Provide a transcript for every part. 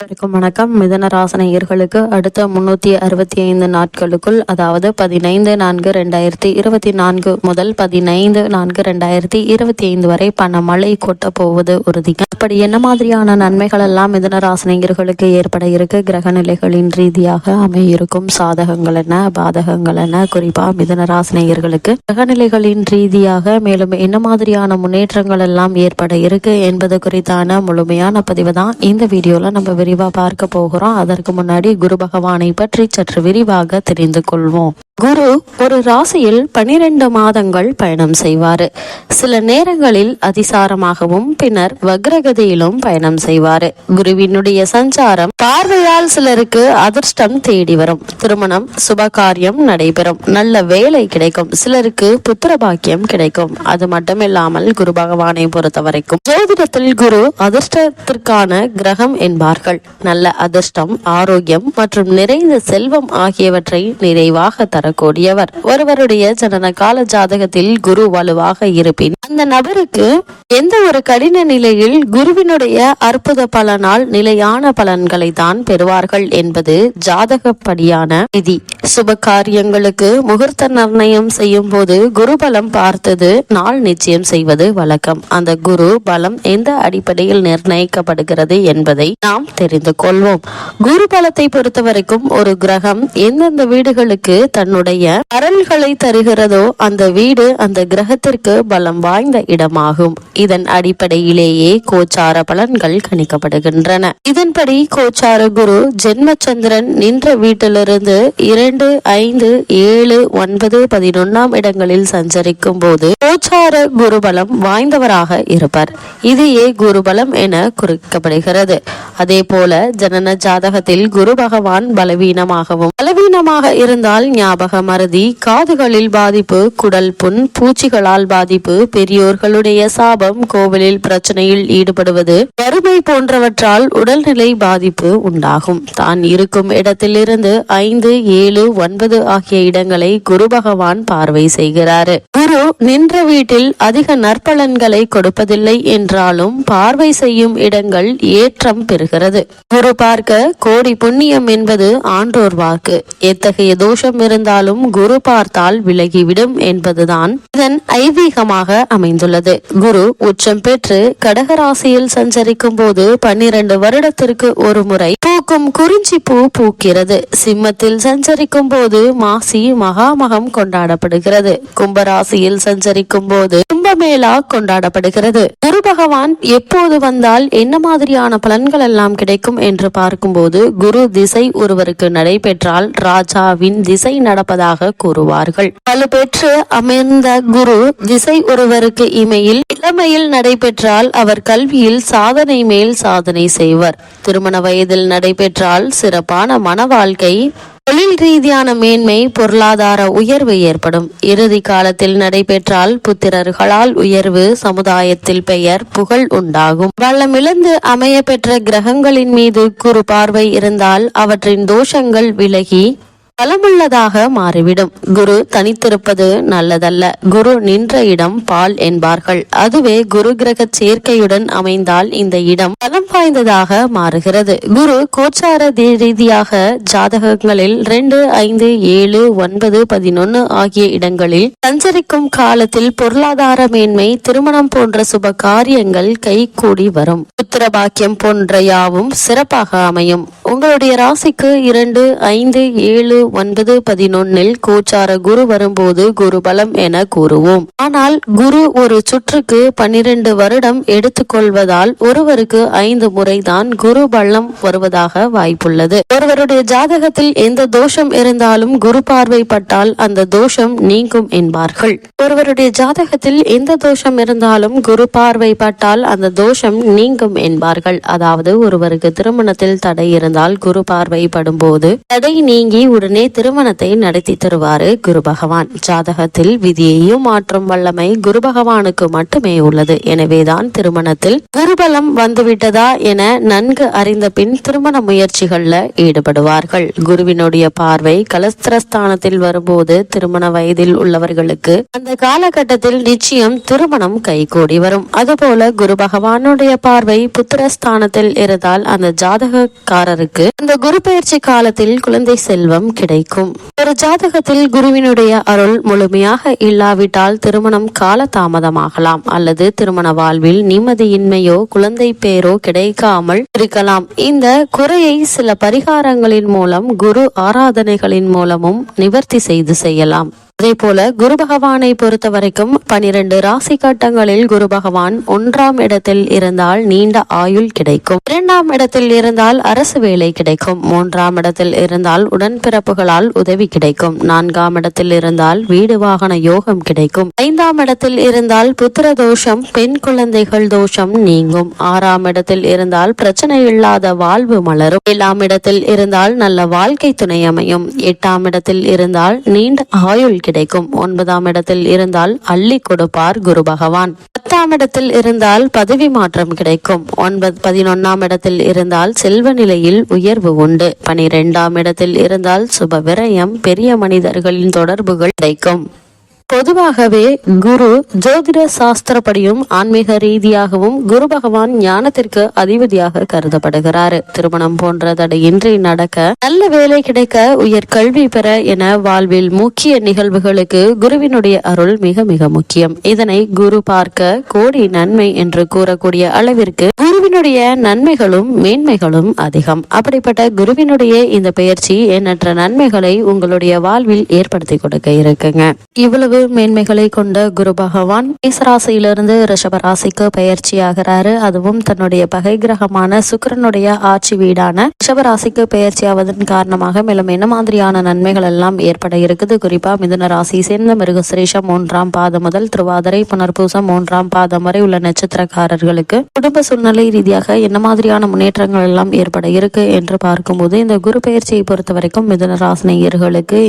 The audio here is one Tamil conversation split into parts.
அனைவருக்கும் வணக்கம். மிதன ராசனையர்களுக்கு அடுத்த முன்னூத்தி அறுபத்தி ஐந்து நாட்களுக்குள் அதாவது பதினைந்து நான்கு ரெண்டாயிரத்தி இருபத்தி நான்கு முதல் பதினைந்து நான்கு ரெண்டாயிரத்தி இருபத்தி ஐந்து வரை பணமழை கொட்ட போவது உறுதிங்க. அப்படி என்ன மாதிரியான நன்மைகள் எல்லாம் மிதன ராசனையர்களுக்கு ஏற்பட இருக்கு? கிரக நிலைகளின் ரீதியாக அமையிருக்கும் சாதகங்கள் என்ன பாதகங்கள் என்ன? குறிப்பா மிதன ராசனையர்களுக்கு கிரகநிலைகளின் ரீதியாக மேலும் என்ன மாதிரியான முன்னேற்றங்கள் எல்லாம் ஏற்பட இருக்கு என்பது குறித்தான முழுமையான பதிவு தான் இந்த வீடியோல நம்ம விரிவாக பார்க்க போகிறோம். அதற்கு முன்னாடி குரு பகவானை பற்றி சற்று விரிவாக தெரிந்து கொள்வோம். குரு ஒரு ராசியில் பனிரெண்டு மாதங்கள் பயணம் செய்வார். சில நேரங்களில் அதிசாரமாகவும் பின்னர் வக்ரகதியிலும் பயணம் செய்வார். குருவினுடைய சஞ்சாரம் பார்வையால் சிலருக்கு அதிர்ஷ்டம் தேடி வரும். திருமணம் சுபகாரியம் நடைபெறும். நல்ல வேலை கிடைக்கும். சிலருக்கு புத்திர பாக்கியம் கிடைக்கும். அது மட்டுமில்லாமல் குரு பகவானை பொறுத்த வரைக்கும் ஜோதிடத்தில் குரு அதிர்ஷ்டத்திற்கான கிரகம் என்பார்கள். நல்ல அதிர்ஷ்டம் ஆரோக்கியம் மற்றும் நிறைந்த செல்வம் ஆகியவற்றை நிறைவாக தரக்கூடியவர் ஒருவருடைய ஜனன கால ஜாதகத்தில் குரு வலுவாக இருப்பின். அந்த நபருக்கு எந்த ஒரு கடின நிலையில் குருவினுடைய அற்புத பலனால் நிலையான பலன்களை தான் பெறுவார்கள் என்பது ஜாதகப்படியான விதி. சுப காரியங்களுக்கு முகூர்த்த நிர்ணயம் செய்யும் போது குரு பலம் பார்த்தது நாள் நிச்சயம் செய்வது வழக்கம். அந்த குரு பலம் எந்த அடிப்படையில் நிர்ணயிக்கப்படுகிறது என்பதை நாம் தெரிந்து கொள்வோம். குரு பலத்தை பொறுத்தவரைக்கும் ஒரு கிரகம் எந்தெந்த வீடுகளுக்கு தன்னுடைய அருள்களை தருகிறதோ அந்த வீடு அந்த கிரகத்திற்கு பலம் வாய்ந்த இடமாகும். இதன் அடிப்படையிலேயே கோச்சார பலன்கள் கணிக்கப்படுகின்றன. இதன்படி கோச்சார குரு ஜென்மச்சந்திரன் நின்ற வீட்டிலிருந்து இரண்டு ஐந்து ஏழு ஒன்பது பதினொன்னாம் இடங்களில் சஞ்சரிக்கும் போது கோச்சார குருபலம் வாய்ந்தவராக இருப்பார். இதையே குருபலம் என குறிக்கப்படுகிறது. அதே போல ஜனன ஜாதகத்தில் குரு பகவான் பலவீனமாகவும் பலவீனமாக இருந்தால் ஞாபகம் ஞாபக மறதி காதுகளில் பாதிப்பு குடல் புண் பூச்சிகளால் பாதிப்பு பெரியோர்களுடைய சாபம் கோவிலில் பிரச்சனையில் ஈடுபடுவது வறுமை போன்றவற்றால் உடல்நிலை பாதிப்பு உண்டாகும். தான் இருக்கும் இடத்திலிருந்து ஐந்து ஏழு ஒன்பது ஆகிய இடங்களை குரு பகவான் பார்வை செய்கிறாரு. குரு நின்ற வீட்டில் அதிக நற்பலன்களை கொடுப்பதில்லை என்றாலும் பார்வை செய்யும் இடங்கள் ஏற்றம் பெறுகிறது. குரு பார்க்க கோடி புண்ணியம் என்பது ஆண்டோர் வாக்கு. எத்தகைய தோஷம் இருந்தாலும் குரு பார்த்தால் விலகிவிடும் என்பதுதான் இதன் ஐதீகமாக அமைந்துள்ளது. குரு உச்சம் பெற்று கடகராசியில் சஞ்சரிக்கும் போது பன்னிரண்டு வருடத்திற்கு ஒரு முறை பூக்கும் குறிஞ்சி பூ பூக்கிறது. சிம்மத்தில் சஞ்சரிக்கும் போது மாசி மகாமகம் கொண்டாடப்படுகிறது. கும்பராசி ராசியில் சஞ்சரிக்கும் போது கும்பமேளா கொண்டாடப்படுகிறது. குரு பகவான் எப்போது வந்தால் என்ன மாதிரியான பலன்கள் எல்லாம் கிடைக்கும் என்று பார்க்கும்போது குரு திசை ஒருவருக்கு நடைபெற்றால் ராஜாவின் திசை நடப்பதாக கூறுவார்கள். வலுப்பெற்று அமைந்த குரு திசை ஒருவருக்கு இமையில் இளமையில் நடைபெற்றால் அவர் கல்வியில் சாதனை மேல் சாதனை செய்வர். திருமண வயதில் நடைபெற்றால் சிறப்பான மன வாழ்க்கை தொழில் ரீதியான மேன்மை பொருளாதார உயர்வு ஏற்படும். இறுதி காலத்தில் நடைபெற்றால் புத்திரர்களால் உயர்வு சமுதாயத்தில் பெயர் புகழ் உண்டாகும். வல்லமிழந்து அமைய பெற்ற கிரகங்களின் மீது குறு பார்வை இருந்தால் அவற்றின் தோஷங்கள் விலகி பலமுள்ளதாக மாறிவிடும். குரு தனித்திருப்பது நல்லதல்ல. குரு நின்ற இடம் பால் என்பார்கள். அதுவே குரு கிரக சேர்க்கையுடன் அமைந்தால் இந்த இடம் பலம் வாய்ந்ததாக மாறுகிறது. குரு கோச்சார ரீதியாக ஜாதகங்களில் ரெண்டு ஐந்து ஏழு ஒன்பது பதினொன்னு ஆகிய இடங்களில் சஞ்சரிக்கும் காலத்தில் பொருளாதார மேன்மை திருமணம் போன்ற சுப காரியங்கள் கை கூடி வரும். புத்திர பாக்கியம் போன்ற யாவும் சிறப்பாக அமையும். உங்களுடைய ராசிக்கு இரண்டு ஐந்து ஏழு ஒன்பது பதினொன்னில் கோச்சார குரு வரும்போது குரு பலம் என கூறுவோம். ஆனால் குரு ஒரு சுற்றுக்கு பன்னிரண்டு வருடம் எடுத்துக்கொள்வதால் ஒருவருக்கு ஐந்து முறைதான் குரு பலம் வருவதாக வாய்ப்புள்ளது. ஒருவருடைய ஜாதகத்தில் எந்த தோஷம் இருந்தாலும் குரு பார்வைப்பட்டால் அந்த தோஷம் நீங்கும் என்பார்கள். ஒருவருடைய ஜாதகத்தில் எந்த தோஷம் இருந்தாலும் குரு பார்வைப்பட்டால் அந்த தோஷம் நீங்கும் என்பார்கள். அதாவது ஒருவருக்கு திருமணத்தில் தடை இருந்தால் குரு பார்வைப்படும் போது தடை நீங்கி உடனே உடனே திருமணத்தை நடத்தி தருவாரு குரு பகவான். ஜாதகத்தில் விதியையும் மாற்றும் வல்லமை குரு பகவானுக்கு மட்டுமே உள்ளது. எனவேதான் திருமணத்தில் குருபலம் வந்துவிட்டதா என நன்கு அறிந்த பின் திருமண முயற்சிகள்ல ஈடுபடுவார்கள். குருவினுடைய பார்வை கலஸ்திரஸ்தானத்தில் வரும்போது திருமண வயதில் உள்ளவர்களுக்கு அந்த காலகட்டத்தில் நிச்சயம் திருமணம் கைகூடி வரும். அதுபோல குரு பகவானுடைய பார்வை புத்திரஸ்தானத்தில் இருந்தால் அந்த ஜாதகக்காரருக்கு அந்த குரு பயிற்சி காலத்தில் குழந்தை செல்வம் கிடைக்கும் ஒரு ஜாதகத்தில் குருவினுடைய அருள் முழுமையாக இல்லாவிட்டால் திருமணம் கால தாமதமாகலாம் அல்லது திருமண வாழ்வில் நிம்மதியின்மையோ குழந்தை பேரோ கிடைக்காமல் இருக்கலாம். இந்த குறையை சில பரிகாரங்களின் மூலம் குரு ஆராதனைகளின் மூலமும் நிவர்த்தி செய்து செய்யலாம். அதே போல குரு பகவானை பொறுத்த வரைக்கும் பனிரெண்டு ராசி கட்டங்களில் குரு பகவான் ஒன்றாம் இடத்தில் இருந்தால் நீண்ட ஆயுள் கிடைக்கும். இரண்டாம் இடத்தில் இருந்தால் அரசு வேலை கிடைக்கும். மூன்றாம் இடத்தில் இருந்தால் உடன்பிறப்புகளால் உதவி கிடைக்கும். நான்காம் இடத்தில் இருந்தால் வீடு வாகன யோகம் கிடைக்கும். ஐந்தாம் இடத்தில் இருந்தால் புத்திர தோஷம் பெண் குழந்தைகள் தோஷம் நீங்கும். ஆறாம் இடத்தில் இருந்தால் பிரச்சனை இல்லாத வாழ்வு மலரும். ஏழாம் இடத்தில் இருந்தால் நல்ல வாழ்க்கை துணை அமையும். எட்டாம் இடத்தில் இருந்தால் நீண்ட ஆயுள் கிடைக்கும். ஒன்பதாம் இடத்தில் இருந்தால் அள்ளி கொடுப்பார் குரு பகவான். பத்தாம் இடத்தில் இருந்தால் பதவி மாற்றம் கிடைக்கும். ஒன்பது பதினொன்னாம் இடத்தில் இருந்தால் செல்வ நிலையில் உயர்வு உண்டு. பனிரெண்டாம் இடத்தில் இருந்தால் சுப விரயம் பெரிய மனிதர்களின் தொடர்புகள் கிடைக்கும். பொதுவாகவே குரு ஜோதிட சாஸ்திரப்படியும் ஆன்மீக ரீதியாகவும் குரு பகவான் ஞானத்திற்கு அதிபதியாக கருதப்படுகிறார். திருமணம் போன்ற தடையின்றி நடக்க நல்ல வேலை கிடைக்க உயர் கல்வி பெற என வாழ்வில் முக்கிய நிகழ்வுகளுக்கு குருவினுடைய அருள் மிக மிக முக்கியம். இதனை குரு பார்க்க கோடி நன்மை என்று கூறக்கூடிய அளவிற்கு குருவினுடைய நன்மைகளும் மேன்மைகளும் அதிகம். அப்படிப்பட்ட குருவினுடைய இந்த பயிற்சி எண்ணற்ற நன்மைகளை உங்களுடைய வாழ்வில் ஏற்படுத்தி கொடுக்க இருக்குங்க. இவ்வளவு மேன்மைகளை கொண்ட குரு பகவான் மேசராசியிலிருந்து ரிஷபராசிக்கு பயிற்சியாகிறாரு அதுவும் தன்னுடைய பகை கிரகமான சுக்கரனுடைய ஆட்சி வீடான ரிஷபராசிக்கு பயிற்சியாவதன் காரணமாக மேலும் என்ன மாதிரியான நன்மைகள் எல்லாம் ஏற்பட இருக்குது? குறிப்பா மிதுன ராசி சேர்ந்த மிருகசிரேஷம் மூன்றாம் பாதம் முதல் திருவாதிரை புனர்பூசம் மூன்றாம் பாதம் வரை உள்ள நட்சத்திரக்காரர்களுக்கு குடும்ப சூழ்நிலை ரீதியாக என்ன மாதிரியான முன்னேற்றங்கள் எல்லாம் ஏற்பட இருக்கு என்று பார்க்கும்போது இந்த குரு பயிற்சியை பொறுத்த வரைக்கும் மிதுன ராசினியர்களுக்கு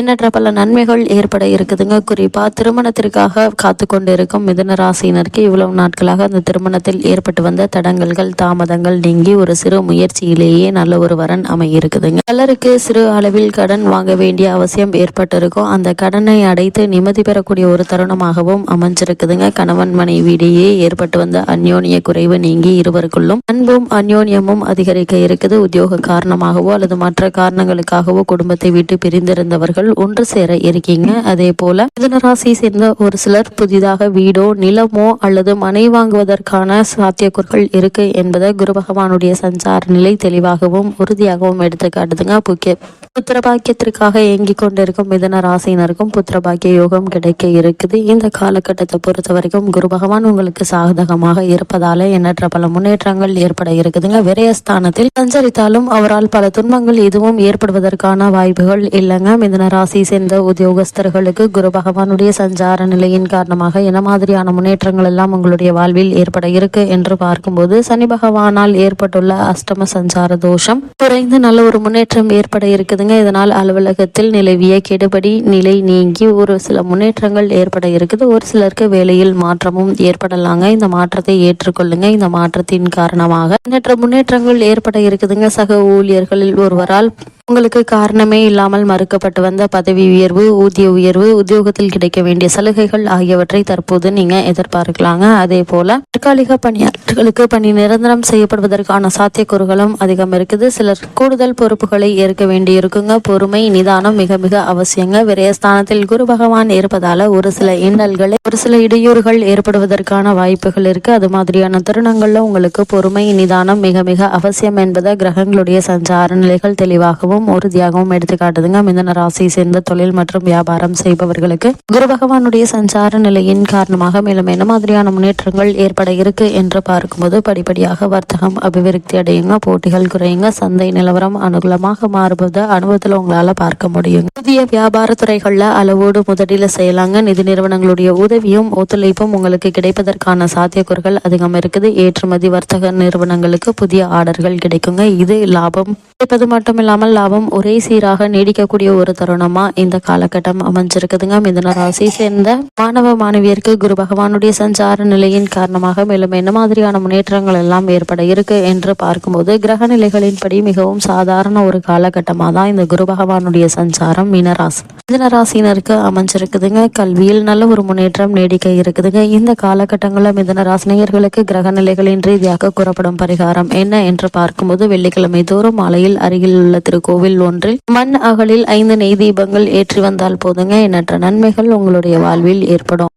எண்ணற்ற பல நன்மைகள் ஏற்பட இருக்குதுங்க? குறிப்பா திருமணத்திற்காக காத்து கொண்டு இருக்கும் மிதுன ராசியினருக்கு இவ்வளவு நாட்களாக அந்த திருமணத்தில் ஏற்பட்டு வந்த தடங்கல்கள் தாமதங்கள் நீங்கி ஒரு சிறு முயற்சியிலேயே நல்ல ஒரு வரன் அமையிருக்குதுங்க. பலருக்கு சிறு அளவில் கடன் வாங்க வேண்டிய அவசியம் ஏற்பட்டிருக்கும். அந்த கடனை அடைத்து நிம்மதி பெறக்கூடிய ஒரு தருணமாகவும் அமைஞ்சிருக்குதுங்க. கணவன் மனைவியிடையே ஏற்பட்டு வந்த அந்யோன்ய குறைவு நீங்கி இருவருக்குள்ளும் அன்பும் அந்யோன்யமும் அதிகரிக்க இருக்குது. உத்தியோக காரணமாகவோ அல்லது மற்ற காரணங்களுக்காகவோ குடும்பத்தை விட்டு பிரிந்திருந்தவர்கள் ஒன்று சேர இருக்கீங்க. அதே போல மிதுன ராசியை சேர்ந்த ஒரு சிலர் புதிதாக வீடோ நிலமோ அல்லது மனை வாங்குவதற்கான சாத்தியக்கூறுகள் இருக்கு என்பதை குரு பகவானுடைய சஞ்சார நிலை தெளிவாகவும் உறுதியாகவும் எடுத்து காட்டுதுங்க புக்கிய புத்திரபாக்கியத்திற்காக ஏங்கிக் கொண்டிருக்கும் மிதன ராசியினருக்கும் புத்திரபாக்கிய யோகம் கிடைக்க இருக்குது. இந்த காலகட்டத்தை பொறுத்த வரைக்கும் குரு பகவான் உங்களுக்கு சாதகமாக இருப்பதால எண்ணற்ற பல முன்னேற்றங்கள் ஏற்பட இருக்குதுங்க. விரயஸ்தானத்தில் சஞ்சரித்தாலும் அவரால் பல துன்பங்கள் எதுவும் ஏற்படுவதற்கான வாய்ப்புகள் இல்லைங்க. மிதன ராசி சேர்ந்த உத்தியோகஸ்தர்களுக்கு குரு பகவானுடைய சஞ்சார நிலையின் காரணமாக என்ன மாதிரியான முன்னேற்றங்கள் எல்லாம் உங்களுடைய வாழ்வில் ஏற்பட இருக்கு என்று பார்க்கும்போது சனி பகவானால் ஏற்பட்டுள்ள அஷ்டம சஞ்சார தோஷம். குறைந்து நல்ல ஒரு முன்னேற்றம் ஏற்பட இருக்குதுங்க. இதனால் அலுவலகத்தில் நிலவிய கெடுபடி நிலை நீங்கி ஒரு சில முன்னேற்றங்கள் ஏற்பட இருக்குது. ஒரு சிலருக்கு வேலையில் மாற்றமும் ஏற்படலாங்க. இந்த மாற்றத்தை ஏற்றுக்கொள்ளுங்க. இந்த மாற்றத்தின் காரணமாக. முன்னேற்ற முன்னேற்றங்கள் ஏற்பட இருக்குதுங்க. சக ஊழியர்களில் ஒருவரால் உங்களுக்கு காரணமே இல்லாமல் மறுக்கப்பட்டு வந்த பதவி உயர்வு ஊதிய உயர்வு உத்தியோகத்தில் கிடைக்க வேண்டிய சலுகைகள் ஆகியவற்றை தற்போது நீங்க எதிர்பார்க்கலாங்க. அதே போல தற்காலிக பணியாளர்களுக்கு பணி நிரந்தரம் செய்யப்படுவதற்கான சாத்தியக்கூறுகளும் அதிகம் இருக்குது. சிலர் கூடுதல் பொறுப்புகளை ஏற்க வேண்டி இருக்குங்க பொறுமை நிதானம் மிக மிக அவசியங்க. விரயஸ்தானத்தில் குரு பகவான் இருப்பதால ஒரு சில இன்னல்களை ஒரு சில இடையூறுகள் ஏற்படுவதற்கான வாய்ப்புகள் இருக்கு. அது மாதிரியான தருணங்கள்ல உங்களுக்கு பொறுமை நிதானம் மிக மிக அவசியம் என்பதை கிரகங்களுடைய சஞ்சார நிலைகள் தெளிவாகவும் உறுதியாகவும் எடுத்து காட்டுதுங்க. மிதன ராசியை சேர்ந்த தொழில் மற்றும் வியாபாரம் செய்பவர்களுக்கு குரு பகவானுடைய சஞ்சார நிலையின் காரணமாக மேலும் என்ன மாதிரியான முன்னேற்றங்கள் ஏற்பட இருக்கு என்று பார்க்கும்போது படிப்படியாக வர்த்தகம் அபிவிருத்தி அடையுங்க போட்டிகள் குறையுங்க சந்தை நிலவரம் அனுகூலமாக மாறுவதை அனுபவத்தில் உங்களால பார்க்க முடியும் புதிய வியாபார துறைகள்ல அளவோடு முதலீடு செய்யலாங்க. நிதி நிறுவனங்களுடைய உதவியும் ஒத்துழைப்பும் உங்களுக்கு கிடைப்பதற்கான சாத்தியக்கூறுகள் அதிகம் இருக்குது. ஏற்றுமதி வர்த்தக நிறுவனங்களுக்கு புதிய ஆர்டர்கள் கிடைக்குங்க. இது லாபம் கிடைப்பது மட்டும் இல்லாமல் லாபம் ஒரே சீராக நீடிக்கக்கூடிய ஒரு தருணமா இந்த காலகட்டம் அமைஞ்சிருக்குதுங்க. மிதன ராசி சேர்ந்த மாணவ மாணவியருக்கு குரு பகவானுடைய சஞ்சார நிலையின் காரணமாக மேலும் என்ன மாதிரியான முன்னேற்றங்கள் எல்லாம் ஏற்பட இருக்கு என்று பார்க்கும்போது கிரக நிலைகளின்படி மிகவும் சாதாரண ஒரு காலகட்டமாக தான் இந்த குரு பகவானுடைய சஞ்சாரம் மீனராசி மிதனராசினருக்கு அமைஞ்சிருக்குதுங்க. கல்வியில் நல்ல ஒரு முன்னேற்றம் நீடிக்க இருக்குதுங்க. இந்த காலகட்டங்களில் மிதனராசினியர்களுக்கு கிரக நிலைகளின் ரீதியாக கூறப்படும் பரிகாரம் என்ன என்று பார்க்கும்போது வெள்ளிக்கிழமை தோறும் மாலையில் அருகில் உள்ள திருக்கோவில் ஒன்றில் மண் அகலில் ஐந்து நெய் தீபங்கள் ஏற்றி வந்தால் போதுங்க. எண்ணற்ற நன்மைகள் உங்களுடைய வாழ்வில் ஏற்படும்.